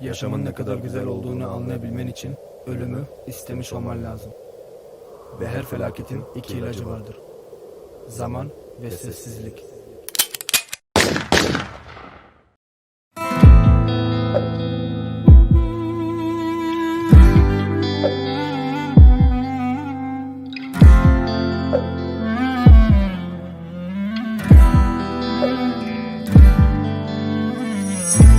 Yaşamın ne kadar güzel olduğunu anlayabilmen için ölümü istemiş olman lazım. Ve her felaketin iki ilacı vardır. Zaman ve sessizlik.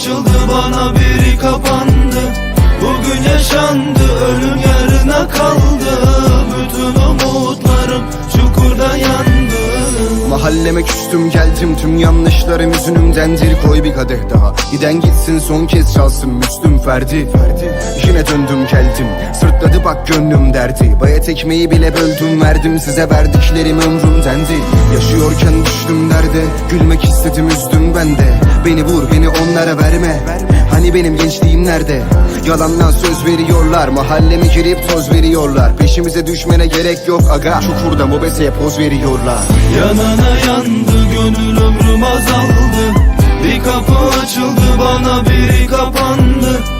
açıldı bana biri kapandı. Bugün yaşandı ölüm yarına kaldı. Bütün umutlarım çukurda yandı. Mahalleme küstüm geldim. Tüm yanlışlarım yüzünümdendir. Koy bir kadeh daha. Giden gitsin son kez çalsın. Müslüm Ferdi. Yine döndüm geldim bak gönlüm derdi. Bayat ekmeği bile böldüm verdim size verdiklerim ömrümdendi Yaşıyorken düştüm derde gülmek istedim üzdüm ben de. Beni vur beni onlara verme. Hani benim gençliğim nerede? Yalandan söz veriyorlar Mahalleme girip toz veriyorlar. Peşimize düşmene gerek yok aga. Çukurda mobeseye poz veriyorlar. Yanana yandı gönül ömrüm azaldı. Bir kapı açıldı bana biri kapandı